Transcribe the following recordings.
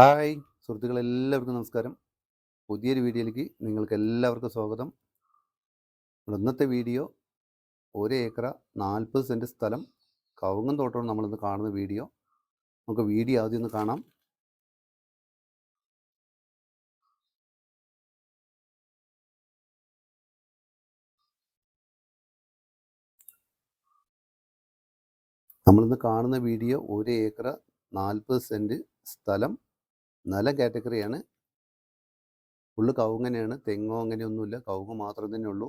Hi സുഹൃത്തുക്കളെ എല്ലാവർക്കും നമസ്കാരം. പുതിയൊരു വീഡിയോയിലേക്ക് നിങ്ങൾക്ക് എല്ലാവർക്കും സ്വാഗതം ഇന്നത്തെ വീഡിയോ ഒരു ഏക്കർ നാൽപ്പത് സെന്റ് സ്ഥലം കവുങ്ങൻ തോട്ടമാണ് നമ്മളിന്ന് കാണുന്ന വീഡിയോ. നമുക്ക് വീഡിയോ ആദ്യം ഒന്ന് കാണാം. നമ്മളിന്ന് കാണുന്ന വീഡിയോ ഒരു ഏക്കർ നാൽപ്പത് സെന്റ് സ്ഥലം നിലം കാറ്റഗറിയാണ് ഫുള്ള് കവുങ്ങനെയാണ് തെങ്ങോ അങ്ങനെയൊന്നുമില്ല കവുങ്ങ് മാത്രം തന്നെ ഉള്ളൂ.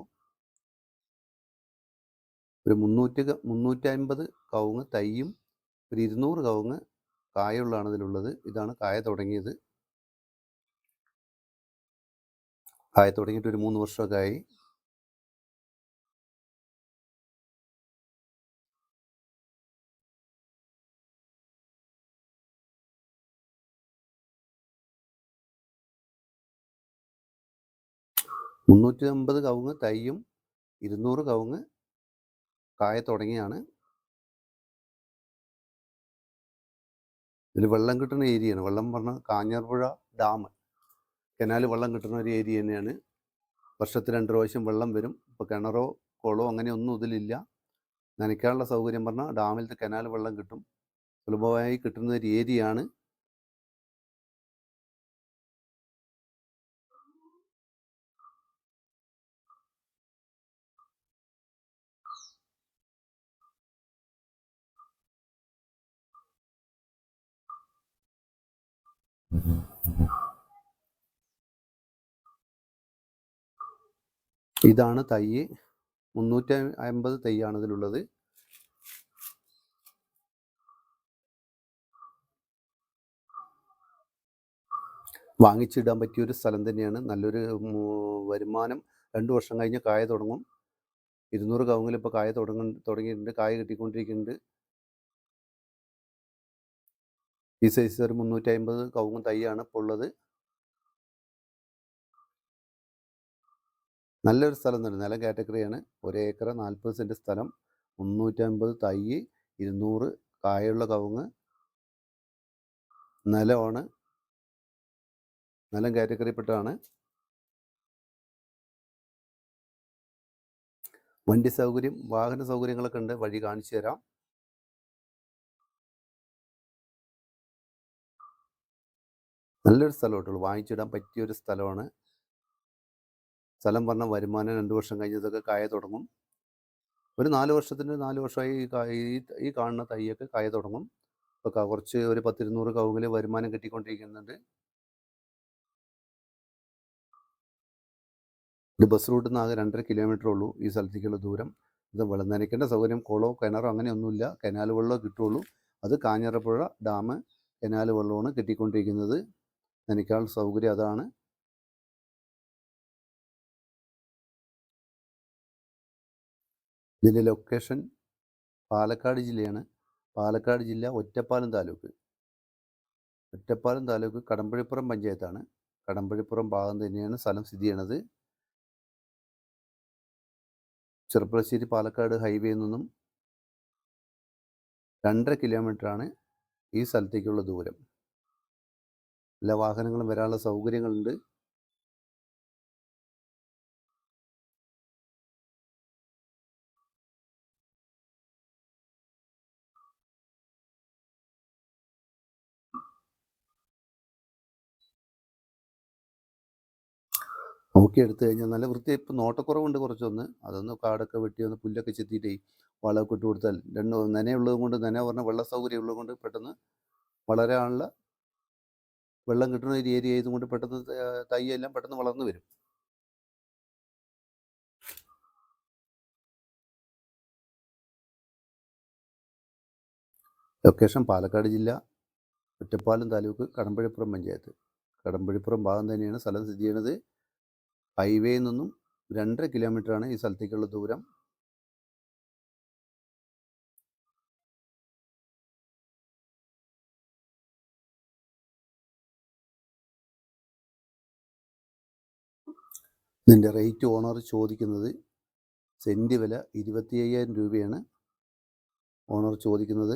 ഒരു മുന്നൂറ്റി മുന്നൂറ്റി അൻപത് കവുങ്ങ് തൈയും ഒരു ഇരുന്നൂറ് കവുങ്ങ് കായുള്ളതാണ് ഇതിലുള്ളത്. ഇതാണ് കായ തുടങ്ങിയത്. കായ തുടങ്ങിയിട്ട് ഒരു മൂന്ന് വർഷമൊക്കെ ആയി. മുന്നൂറ്റി അമ്പത് കവുങ്ങ് തൈയും ഇരുന്നൂറ് കവുങ്ങ് കായ തുടങ്ങിയാണ്. ഇതിൽ വെള്ളം കിട്ടുന്ന ഏരിയയാണ്. വെള്ളം പറഞ്ഞ കാഞ്ഞാർപ്പുഴ ഡാം. കനാൽ വെള്ളം കിട്ടുന്ന ഒരു ഏരിയ തന്നെയാണ്. വർഷത്തിൽ രണ്ട് പ്രാവശ്യം വെള്ളം വരും. ഇപ്പോൾ കിണറോ കുളമോ അങ്ങനെയൊന്നും ഇതിലില്ല. നനയ്ക്കാനുള്ള സൗകര്യം പറഞ്ഞാൽ ഡാമിലത്തെ കനാൽ വെള്ളം കിട്ടും. സുലഭമായി കിട്ടുന്ന ഒരു ഏരിയയാണ്. ഇതാണ് തൈ. മുന്നൂറ്റി അമ്പത് തൈയാണ് ഇതിലുള്ളത് വാങ്ങിച്ചിടാൻ പറ്റിയ ഒരു സ്ഥലം തന്നെയാണ്. നല്ലൊരു വരുമാനം. രണ്ട് വർഷം കഴിഞ്ഞ് കായ തുടങ്ങും. ഇരുന്നൂറ് കവുങ്ങിൽ ഇപ്പോൾ കായ തുടങ്ങ തുടങ്ങിയിട്ടുണ്ട്. കായ കിട്ടിക്കൊണ്ടിരിക്കുന്നുണ്ട്. ഈ സൈസ് ഒരു മുന്നൂറ്റി അമ്പത് കവുങ്ങ് തൈയാണ് ഇപ്പോൾ ഉള്ളത്. നല്ലൊരു സ്ഥലം തന്നെ നിലം കാറ്റഗറിയാണ്. ഒരേക്കർ നാൽപ്പത് സെന്റ് സ്ഥലം മുന്നൂറ്റമ്പത് തൈ ഇരുന്നൂറ് കായുള്ള കവുങ്ങ്. നിലമാണ്. നിലം കാറ്റഗറിപ്പെട്ടാണ് വണ്ടി സൗകര്യം വാഹന സൗകര്യങ്ങളൊക്കെ ഉണ്ട്. വഴി കാണിച്ചു തരാം. നല്ലൊരു സ്ഥലമായിട്ടുള്ളൂ. വാങ്ങിച്ചിടാൻ പറ്റിയ ഒരു സ്ഥലമാണ്. സ്ഥലം പറഞ്ഞ വരുമാനം രണ്ട് വർഷം കഴിഞ്ഞതൊക്കെ കായ തുടങ്ങും. ഒരു നാല് വർഷത്തിന് നാല് വർഷമായി ഈ ഈ കാണുന്ന തൈയൊക്കെ കായ തുടങ്ങും. ഇപ്പോൾ കുറച്ച് ഒരു പത്തിരുന്നൂറ് കവുങ്ങിൽ വരുമാനം കിട്ടിക്കൊണ്ടിരിക്കുന്നുണ്ട്. ഇത് ബസ് റൂട്ടിൽ നിന്ന് ആകെ രണ്ടര കിലോമീറ്റർ ഉള്ളൂ ഈ സ്ഥലത്തേക്കുള്ള ദൂരം. ഇത് വെള്ളം നനയ്ക്കേണ്ട സൗകര്യം കുളമോ കിണറോ അങ്ങനെയൊന്നുമില്ല കനാൽ വെള്ളമോ കിട്ടുള്ളൂ അത് കാഞ്ഞിറപ്പുഴ ഡാം കനാൽ വെള്ളമാണ് കിട്ടിക്കൊണ്ടിരിക്കുന്നത്. നനയ്ക്കാനുള്ള സൗകര്യം അതാണ്. ഇതിന്റെ ലൊക്കേഷൻ പാലക്കാട് ജില്ലയാണ്. പാലക്കാട് ജില്ല ഒറ്റപ്പാലം താലൂക്ക്. ഒറ്റപ്പാലം താലൂക്ക് കടമ്പഴിപ്പുറം പഞ്ചായത്താണ്. കടമ്പഴിപ്പുറം ഭാഗം തന്നെയാണ് സ്ഥലം സ്ഥിതി ചെയ്യണത്. ചെറുപ്പളശ്ശേരി പാലക്കാട് ഹൈവേയിൽ നിന്നും രണ്ടര കിലോമീറ്ററാണ് ഈ സ്ഥലത്തേക്കുള്ള ദൂരം. എല്ലാ വാഹനങ്ങളും വരാനുള്ള സൗകര്യങ്ങളുണ്ട്. നോക്കി എടുത്തു കഴിഞ്ഞാൽ നല്ല വൃത്തി ഇപ്പം നോട്ടക്കുറവുണ്ട് കുറച്ചൊന്ന്. അതൊന്ന് കാടൊക്കെ വെട്ടി ഒന്ന് പുല്ലൊക്കെ ചെത്തിയിട്ടേ വളമൊക്കെ ഇട്ട് കൊടുത്താൽ രണ്ട് നനയുള്ളത് കൊണ്ട് നന പറഞ്ഞ വെള്ള സൗകര്യം ഉള്ളത് കൊണ്ട് പെട്ടെന്ന് വളരാനുള്ള വെള്ളം കിട്ടുന്ന ഒരു ഏരിയ ആയതുകൊണ്ട് പെട്ടെന്ന് തൈയെല്ലാം പെട്ടെന്ന് വളർന്നു വരും. ലൊക്കേഷൻ പാലക്കാട് ജില്ല ഒറ്റപ്പാലം താലൂക്ക് കടമ്പഴിപ്പുറം പഞ്ചായത്ത്. കടമ്പഴിപ്പുറം ഭാഗം തന്നെയാണ് സ്ഥലം സ്ഥിതി ചെയ്യുന്നത്. ഹൈവേയിൽ നിന്നും രണ്ടര കിലോമീറ്ററാണ് ഈ സ്ഥലത്തേക്കുള്ള ദൂരം. ഇതിന്റെ റേറ്റ് ഓണർ ചോദിക്കുന്നത് സെന്റ് വില ഇരുപത്തി അയ്യായിരം രൂപയാണ്. ഓണർ ചോദിക്കുന്നത്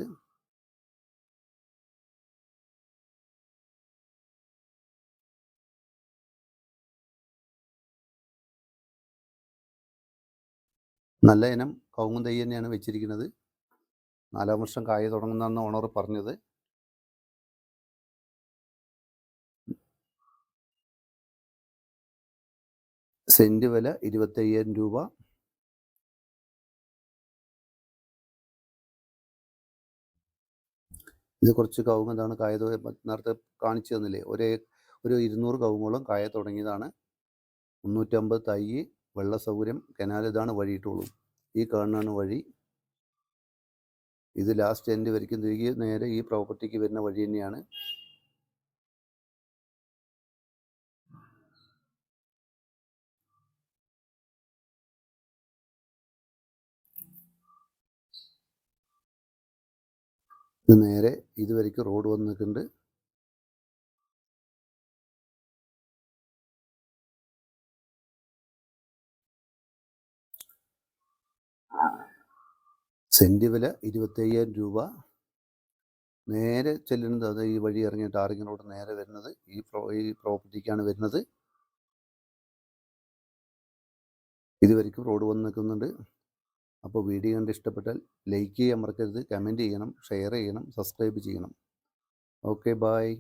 നല്ല ഇനം കവുങ്ങും തൈ വെച്ചിരിക്കുന്നത്. നാലാം വർഷം കായ തുടങ്ങുന്നതെന്ന് ഓണർ പറഞ്ഞത്. സെന്റ് വില ഇരുപത്തയ്യായിരം രൂപ. ഇത് കുറച്ച് കവുങ്ങ് എന്താണ് കായ നേരത്തെ കാണിച്ചു തന്നില്ലേ? ഒരേ ഒരു ഇരുന്നൂറ് കവുങ്ങോളം കായ തുടങ്ങിയതാണ്. മുന്നൂറ്റമ്പത് തൈ വെള്ള സൗകര്യം കനാൽ ഇതാണ് വഴിയിട്ടുള്ളൂ. ഈ കാണുന്നതാണ് വഴി. ഇത് ലാസ്റ്റ് എൻഡ് വരയ്ക്കും. തിരികെ നേരെ ഈ പ്രോപ്പർട്ടിക്ക് വരുന്ന വഴി തന്നെയാണ്. ഇത് നേരെ ഇതുവരയ്ക്ക് റോഡ് വന്ന് നിൽക്കുന്നുണ്ട്. സെന്റ് വില ഇരുപത്തയ്യായിരം രൂപ. നേരെ ചെല്ലുന്നത് അത് ഈ വഴി ഇറങ്ങിയ ടാറിങ് റോഡ് നേരെ വരുന്നത് ഈ പ്രോ ഈ പ്രോപ്പർട്ടിക്കാണ് വരുന്നത്. ഇതുവരേക്കും റോഡ് വന്ന് നിൽക്കുന്നുണ്ട്. അപ്പോൾ വീഡിയോ കണ്ട് ഇഷ്ടപ്പെട്ടാൽ ലൈക്ക് ചെയ്യാൻ മറക്കരുത് കമന്റ് ചെയ്യണം ഷെയർ ചെയ്യണം സബ്സ്ക്രൈബ് ചെയ്യണം. Okay bye